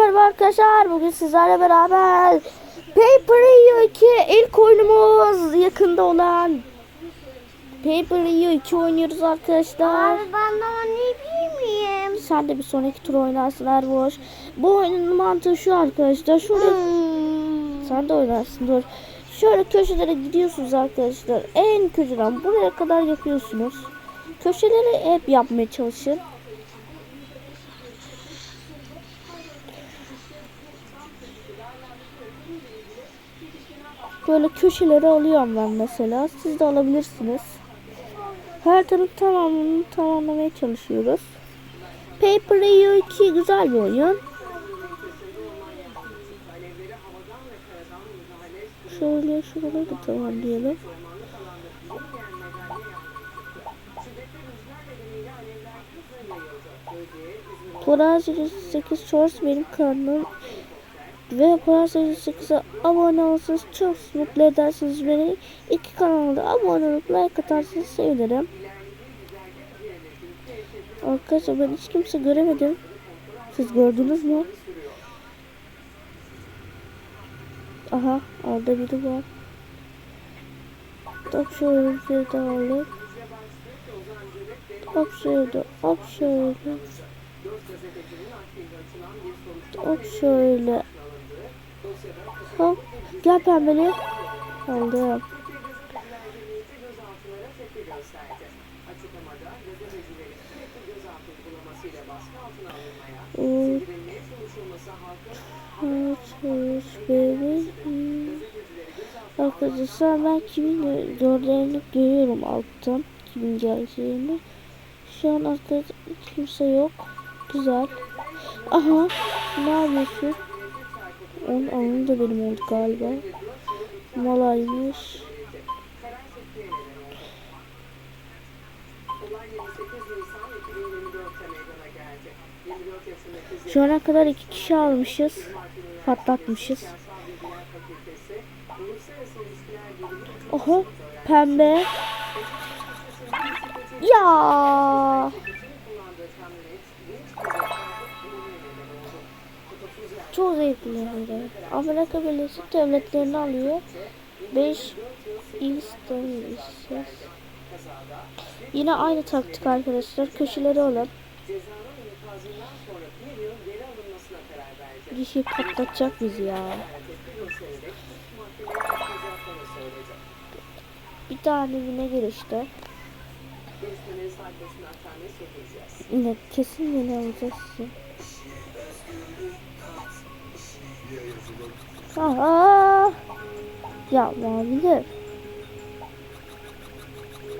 merhaba arkadaşlar. Bugün sizlerle beraber Paper Rio 2 ilk oyunumuz yakında olan Paper Rio 2 oynuyoruz arkadaşlar. Abi ben de oynayabilir miyim? Sen de bir sonraki tur oynarsın Erboş. Bu oyunun mantığı şu arkadaşlar. Şurada Hmm. sen de oynarsın dur. Şöyle köşelere gidiyorsunuz arkadaşlar. En köşeden buraya kadar yapıyorsunuz. Köşeleri hep yapmaya çalışın. Böyle köşeleri alıyorum ben mesela. Siz de alabilirsiniz. Her tarafı tamamını tamamlamaya çalışıyoruz. Paper Rio 2 güzel bir oyun. Şöyle şuraları da tamamlayalım. Polar 8 Shorts benim kanalım ve Polar 8'e abone olursanız çok mutlu edersiniz beni. İki kanalda abone olup like atarsanız sevinirim. Arkadaşlar ben hiç kimse göremedim. Siz gördünüz mü? Aha orada biri var. Hop şöyle bir de alalım. Hop şöyle, hop şöyle. Hop şöyle. Hop. Gel pembeli. Aldım. Evet. Evet, baby. Arkadaşlar ben kimin gördüğünü görüyorum alttan. Kimin geleceğini. Şu an arkadaşlar kimse yok. Güzel. Aha. Ne yapıyorsun? Onun anı da benim oldu galiba. Malaymış. Şu ana kadar iki kişi almışız. Patlatmışız. Oha pembe. Ya. Çok zevkli böyle. Amerika Birleşik Devletleri'ni alıyor. 5 istemişiz. Yine aynı taktik arkadaşlar. Köşeleri olan. Dişi patlatacak bizi ya. Bir tane yine gir işte. Yine kesin yine alacaksın. Aa! Ya maviler.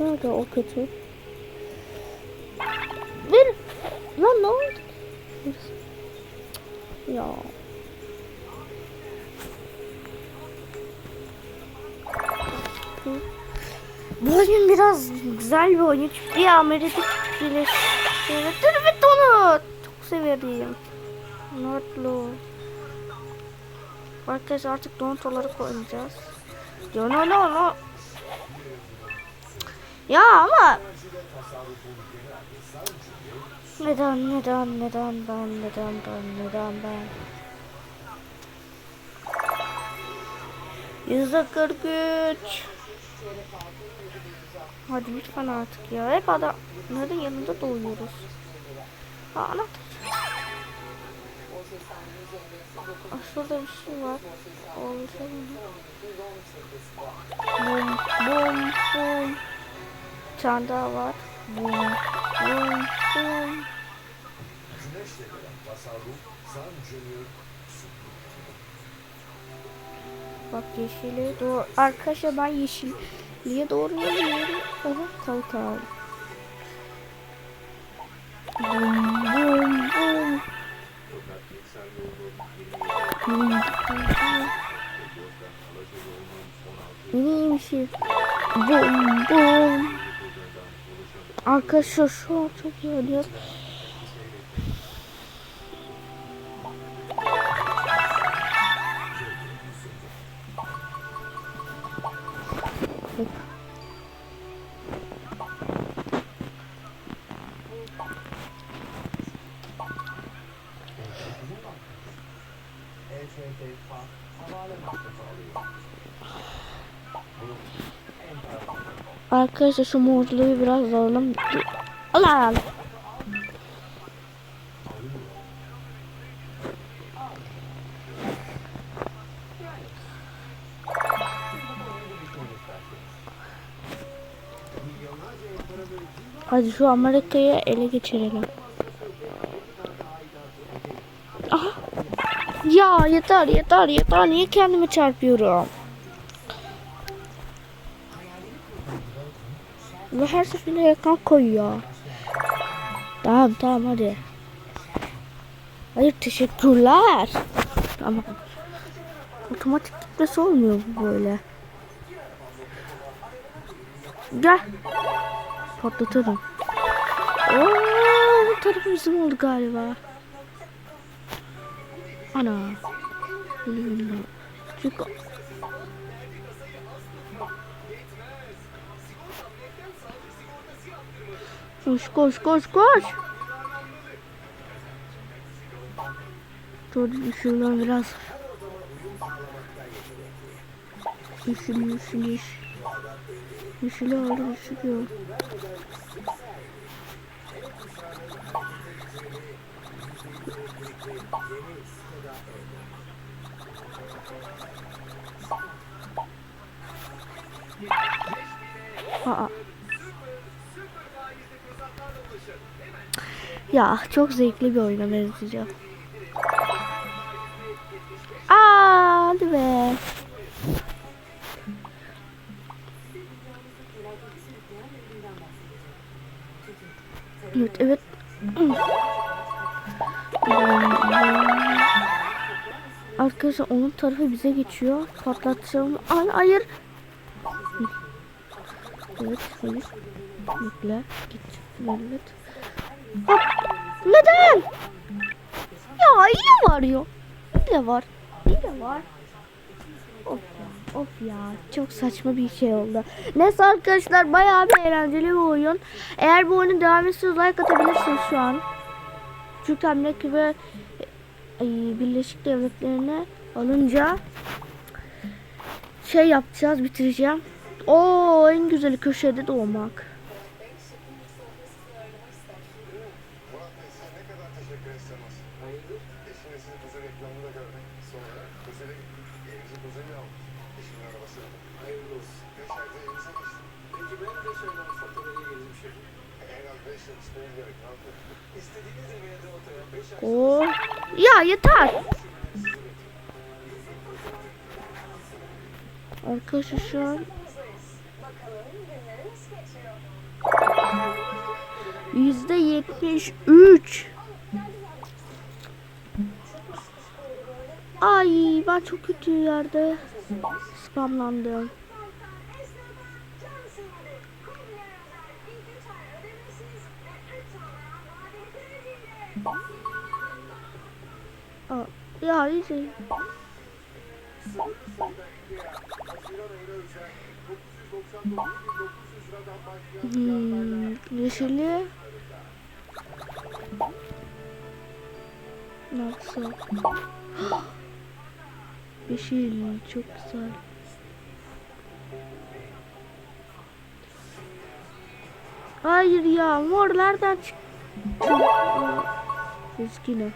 Nerede o kötü? Bir lan ne oldu? Ya. Bu oyun biraz güzel bir oyun. Çünkü Amerika Birleşik Devletleri ve onu çok severim. Notlu. Arkadaşlar artık donut olarak oynayacağız. Ya no no no. Ya ama neden neden neden ben neden ben neden ben? Yüzde kırk üç. Hadi lütfen artık ya. Hep adamların yanında doğuyoruz. Aa, anahtar Aa, Şurada bir şey var Olacak Bum bum bum daha var Bum bum bum Bak yeşili doğru. Arkadaşlar ben yeşilliğe doğru yürüyorum. Oha bum bum. Bum bum bum. Arkadaşlar şu an çok iyi oynuyor. Arkadaşlar şu morluğu biraz. Allah Allah. Hadi şu Amerika'yı ele geçirelim. Aha. Ya yeter yeter yeter. Niye kendimi çarpıyorum? Ve her seferinde yakın koyuyor. Tamam tamam hadi. Hayır teşekkürler. Tamam. Otomatik gitmesi olmuyor bu böyle. Gel. Patlatırım. Oo, bu tarafı bizim oldu galiba. Ana. Çünkü Koş koş koş koş. Dur şuradan biraz. Yeşil yeşil yeşil. Yeşili aldım yeşili. Aa. Ya çok zevkli bir oyuna benzeyeceğim. Aa, hadi be. Evet, evet. Arkadaşlar onun tarafı bize geçiyor. Patlatacağım. Ay, hayır. Evet, hayır. Bekle. Git. Evet. Hop. Neden? Ya yine var ya. Yine var. Yine var. Of ya. Of ya. Çok saçma bir şey oldu. Neyse arkadaşlar bayağı bir eğlenceli bir oyun. Eğer bu oyunun devam istiyorsanız like atabilirsiniz şu an. Çünkü Amerika ve e, Birleşik Devletleri'ne alınca şey yapacağız bitireceğim. O en güzeli köşede doğmak. Oo. Ya yeter. Arkadaşlar şu an yüzde yetmiş üç. Ay ben çok kötü yerde spamlandım. Ya iyice. Hmm, yeşili. Nasıl? Yeşil çok güzel. Hayır ya morlardan çıktı. Üzgünüm.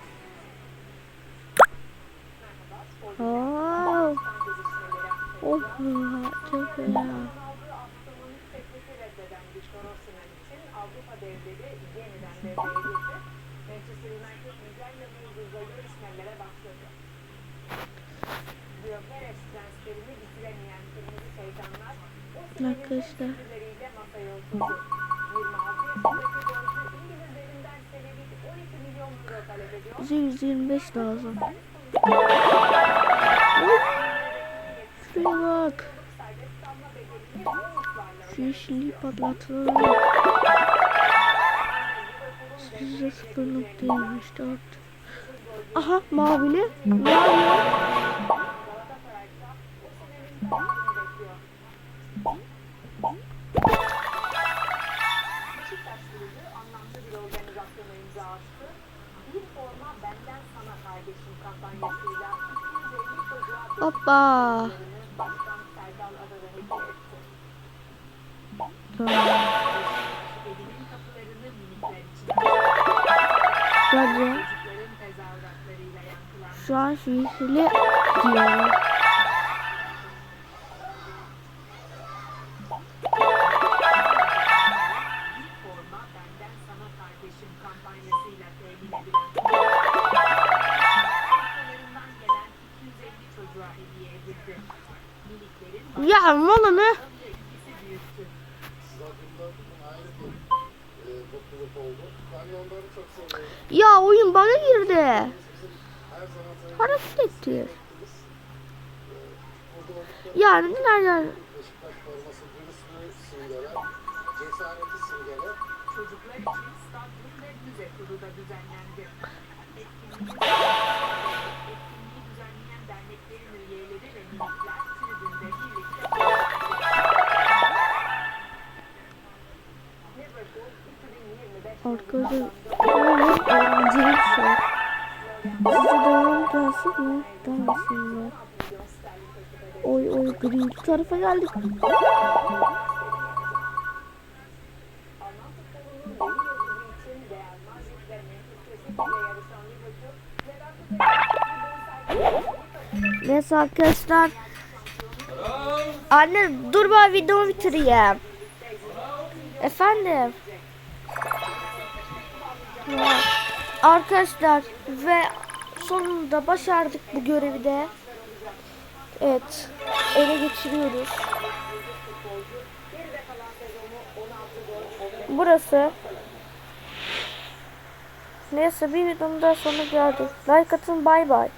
Talep ediyor. Bize 125 lazım. Şuraya bak. Şu yeşilliği patlatalım. Size 0.74. Aha mavili. Mavi. Beşiktaş yankılandı. Şu an şehirli diyor. İlk forma benden Ya oyun bana girdi. Hareket etti. biz, e, burada oldukları Yani nereden? Beşiktaş forması Arkadaşlar oyun eğlenceli bir şey. Size devam gelsin mi? Gelmesin mi? Oy oy green tarafa geldik. Neyse arkadaşlar. Anne dur ben videomu bitireyim. Efendim. Arkadaşlar ve sonunda başardık bu görevi de. Evet. Ele geçiriyoruz. Burası. Neyse bir videonun daha sonuna geldik. Like atın bay bay.